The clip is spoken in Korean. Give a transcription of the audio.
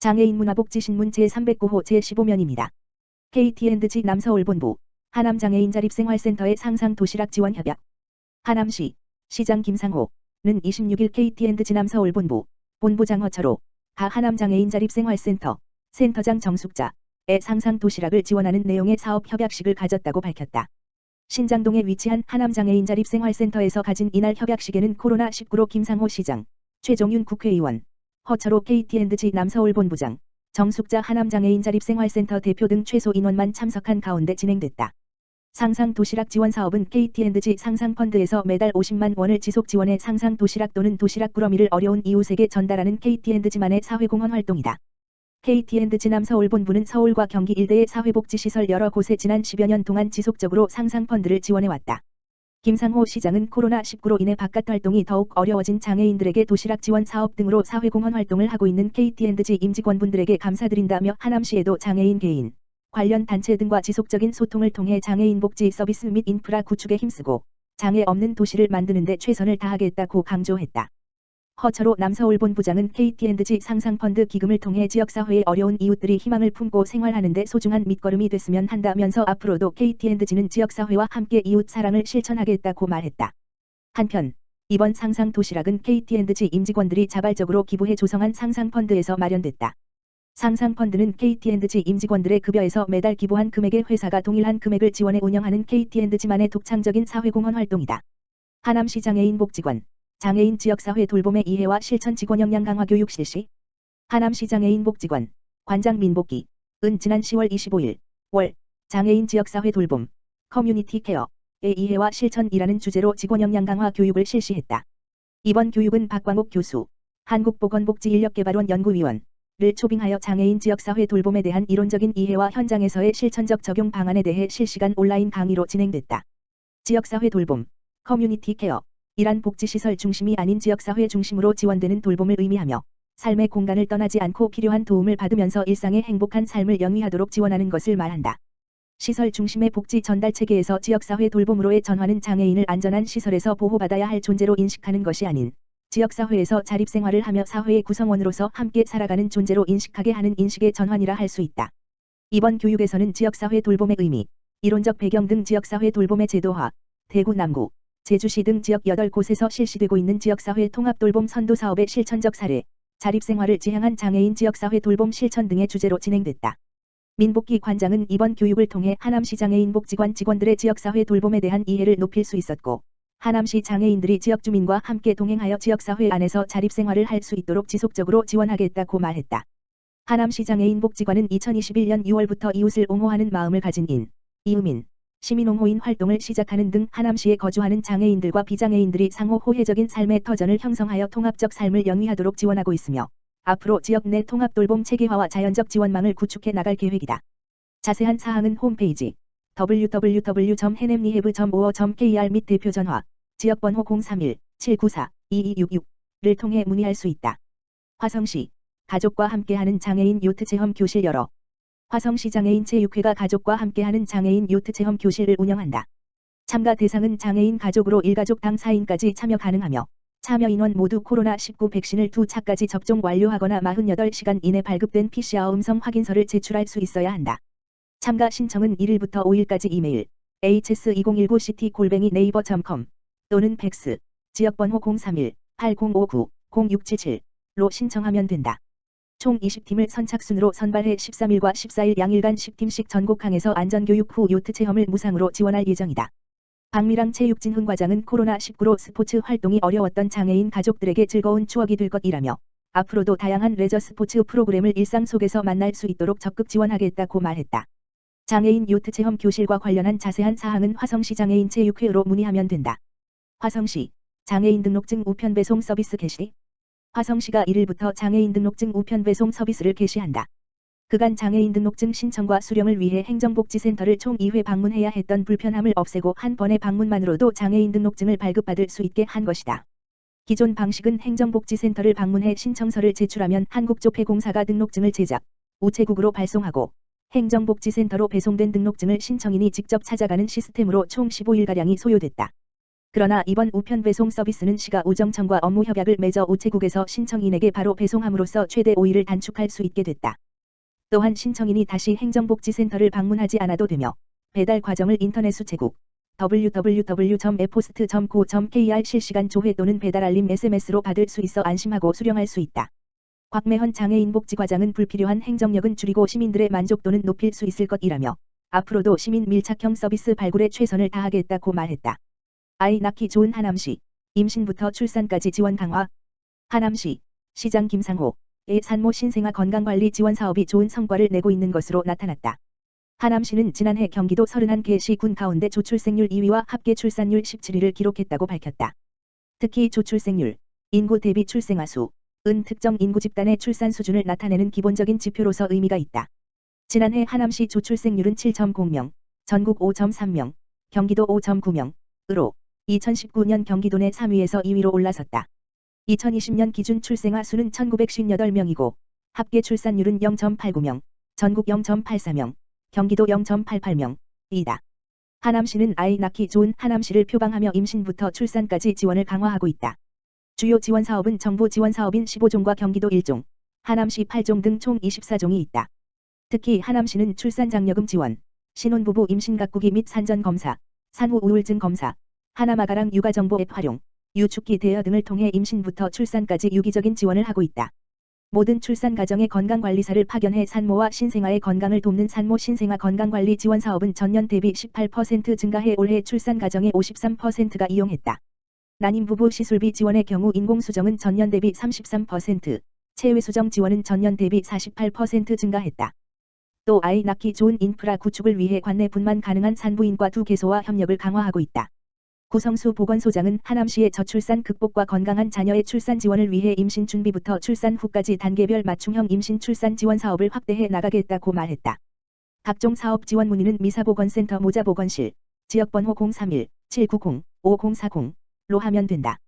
장애인 문화복지신문 제309호 제15면입니다. KT&G 남서울본부 하남장애인 자립생활센터의 상상 도시락 지원 협약 하남시 시장 김상호는 26일 KT&G 남서울본부 본부장 허철호 하 하남장애인 자립생활센터 센터장 정숙자의 상상 도시락을 지원하는 내용의 사업 협약식을 가졌다고 밝혔다. 신장동에 위치한 하남장애인 자립생활센터에서 가진 이날 협약식에는 코로나19로 김상호 시장, 최종윤 국회의원, 허철호 KT&G 남서울 본부장, 정숙자 하남장애인 자립생활센터 대표 등 최소 인원만 참석한 가운데 진행됐다. 상상 도시락 지원 사업은 KT&G 상상펀드에서 매달 50만 원을 지속 지원해 상상 도시락 또는 도시락 꾸러미를 어려운 이웃에게 전달하는 KT&G만의 사회공헌 활동이다. KT&G 남서울 본부는 서울과 경기 일대의 사회복지시설 여러 곳에 지난 10여 년 동안 지속적으로 상상펀드를 지원해왔다. 김상호 시장은 코로나19로 인해 바깥 활동이 더욱 어려워진 장애인들에게 도시락 지원 사업 등으로 사회공헌 활동을 하고 있는 KT&G 임직원분들에게 감사드린다며 하남시에도 장애인 개인, 관련 단체 등과 지속적인 소통을 통해 장애인 복지 서비스 및 인프라 구축에 힘쓰고 장애 없는 도시를 만드는 데 최선을 다하겠다고 강조했다. 허철호 남서울 본부장은 KT&G 상상펀드 기금을 통해 지역사회의 어려운 이웃들이 희망을 품고 생활하는 데 소중한 밑거름이 됐으면 한다면서 앞으로도 KT&G는 지역사회와 함께 이웃 사랑을 실천하겠다고 말했다. 한편 이번 상상 도시락은 KT&G 임직원들이 자발적으로 기부해 조성한 상상펀드에서 마련됐다. 상상펀드는 KT&G 임직원들의 급여에서 매달 기부한 금액의 회사가 동일한 금액을 지원해 운영하는 KT&G만의 독창적인 사회공헌 활동이다. 하남시 장애인 복지관 장애인 지역사회 돌봄의 이해와 실천 직원 역량 강화 교육 실시 하남시 장애인 복지관 관장 민복기 은 지난 10월 25일 월 장애인 지역사회 돌봄 커뮤니티 케어의 이해와 실천이라는 주제로 직원 역량 강화 교육을 실시했다. 이번 교육은 박광옥 교수 한국보건복지인력개발원 연구위원 를 초빙하여 장애인 지역사회 돌봄에 대한 이론적인 이해와 현장에서의 실천적 적용 방안에 대해 실시간 온라인 강의로 진행됐다. 지역사회 돌봄, 커뮤니티 케어, 이란 복지시설 중심이 아닌 지역사회 중심으로 지원되는 돌봄을 의미하며 삶의 공간을 떠나지 않고 필요한 도움을 받으면서 일상의 행복한 삶을 영위하도록 지원하는 것을 말한다. 시설 중심의 복지 전달 체계에서 지역사회 돌봄으로의 전환은 장애인을 안전한 시설에서 보호받아야 할 존재로 인식하는 것이 아닌 지역사회에서 자립생활을 하며 사회의 구성원으로서 함께 살아가는 존재로 인식하게 하는 인식의 전환이라 할 수 있다. 이번 교육에서는 지역사회 돌봄의 의미, 이론적 배경 등 지역사회 돌봄의 제도화, 대구 남구, 제주시 등 지역 8곳에서 실시되고 있는 지역사회 통합돌봄 선도 사업의 실천적 사례, 자립생활을 지향한 장애인 지역사회 돌봄 실천 등의 주제로 진행됐다. 민복기 관장은 이번 교육을 통해 하남시 장애인 복지관 직원들의 지역사회 돌봄에 대한 이해를 높일 수 있었고, 하남시 장애인들이 지역 주민과 함께 동행하여 지역사회 안에서 자립생활을 할 수 있도록 지속적으로 지원하겠다고 말했다. 하남시 장애인 복지관은 2021년 6월부터 이웃을 옹호하는 마음을 가진 인, 이음인, 시민옹호인 활동을 시작하는 등 하남시에 거주하는 장애인들과 비장애인들이 상호 호혜적인 삶의 터전을 형성하여 통합적 삶을 영위하도록 지원하고 있으며 앞으로 지역 내 통합 돌봄 체계화와 자연적 지원망을 구축해 나갈 계획이다. 자세한 사항은 홈페이지 www.해냄리해브.5.kr 및 대표 전화 지역번호 031-794-2266를 통해 문의할 수 있다. 화성시 가족과 함께하는 장애인 요트 체험 교실 열어 화성시 장애인 체육회가 가족과 함께하는 장애인 요트 체험 교실을 운영한다. 참가 대상은 장애인 가족으로 1가족 당 4인까지 참여 가능하며 참여 인원 모두 코로나19 백신을 두 차까지 접종 완료하거나 48시간 이내 발급된 PCR 음성 확인서를 제출할 수 있어야 한다. 참가 신청은 1일부터 5일까지 이메일 hs2019ct-naver.com 또는 팩스 지역번호 031-8059-0677로 신청하면 된다. 총 20팀을 선착순으로 선발해 13일과 14일 양일간 10팀씩 전국항에서 안전교육 후 요트 체험을 무상으로 지원할 예정이다. 박미랑 체육진 흥 과장은 코로나19로 스포츠 활동이 어려웠던 장애인 가족들에게 즐거운 추억이 될 것이라며 앞으로도 다양한 레저 스포츠 프로그램을 일상 속에서 만날 수 있도록 적극 지원하겠다고 말했다. 장애인 요트 체험 교실과 관련한 자세한 사항은 화성시 장애인 체육회로 문의하면 된다. 화성시 장애인 등록증 우편 배송 서비스 개시 화성시가 1일부터 장애인 등록증 우편 배송 서비스를 개시한다. 그간 장애인 등록증 신청과 수령을 위해 행정복지센터를 총 2회 방문해야 했던 불편함을 없애고 한 번의 방문만으로도 장애인 등록증을 발급받을 수 있게 한 것이다. 기존 방식은 행정복지센터를 방문해 신청서를 제출하면 한국조폐공사가 등록증을 제작, 우체국으로 발송하고 행정복지센터로 배송된 등록증을 신청인이 직접 찾아가는 시스템으로 총 15일가량이 소요됐다. 그러나 이번 우편 배송 서비스는 시가 우정청과 업무 협약을 맺어 우체국에서 신청인에게 바로 배송함으로써 최대 5일을 단축할 수 있게 됐다. 또한 신청인이 다시 행정복지센터를 방문하지 않아도 되며 배달 과정을 인터넷 우체국 www.epost.co.kr 실시간 조회 또는 배달 알림 SMS로 받을 수 있어 안심하고 수령할 수 있다. 곽매헌 장애인 복지과장은 불필요한 행정력은 줄이고 시민들의 만족도는 높일 수 있을 것이라며 앞으로도 시민 밀착형 서비스 발굴에 최선을 다하겠다고 말했다. 아이 낳기 좋은 하남시 임신부터 출산까지 지원 강화 하남시 시장 김상호 의 산모 신생아 건강관리 지원 사업이 좋은 성과를 내고 있는 것으로 나타났다. 하남시는 지난해 경기도 31개 시군 가운데 조출생률 2위와 합계 출산율 17위를 기록했다고 밝혔다. 특히 조출생률, 인구 대비 출생아 수, 은 특정 인구 집단의 출산 수준을 나타내는 기본적인 지표로서 의미가 있다. 지난해 하남시 조출생률은 7.0명, 전국 5.3명, 경기도 5.9명 으로 2019년 경기도 내 3위에서 2위로 올라섰다. 2020년 기준 출생아 수는 1958명이고 합계 출산율은 0.89명, 전국 0.84명, 경기도 0.88명이다. 하남시는 아이 낳기 좋은 하남시를 표방하며 임신부터 출산까지 지원을 강화하고 있다. 주요 지원 사업은 정부 지원 사업인 15종과 경기도 1종, 하남시 8종 등 총 24종이 있다. 특히 하남시는 출산장려금 지원, 신혼부부 임신 가꾸기 및 산전 검사, 산후 우울증 검사, 하나마가랑 육아정보 앱 활용, 유축기 대여 등을 통해 임신부터 출산까지 유기적인 지원을 하고 있다. 모든 출산 가정의 건강관리사를 파견해 산모와 신생아의 건강을 돕는 산모 신생아 건강관리 지원 사업은 전년 대비 18% 증가해 올해 출산 가정의 53%가 이용했다. 난임 부부 시술비 지원의 경우 인공수정은 전년 대비 33%, 체외수정 지원은 전년 대비 48% 증가했다. 또 아이 낳기 좋은 인프라 구축을 위해 관내 분만 가능한 산부인과 두 개소와 협력을 강화하고 있다. 구성수 보건소장은 하남시의 저출산 극복과 건강한 자녀의 출산 지원을 위해 임신 준비부터 출산 후까지 단계별 맞춤형 임신 출산 지원 사업을 확대해 나가겠다고 말했다. 각종 사업 지원 문의는 미사보건센터 모자보건실 지역번호 031-790-5040로 하면 된다.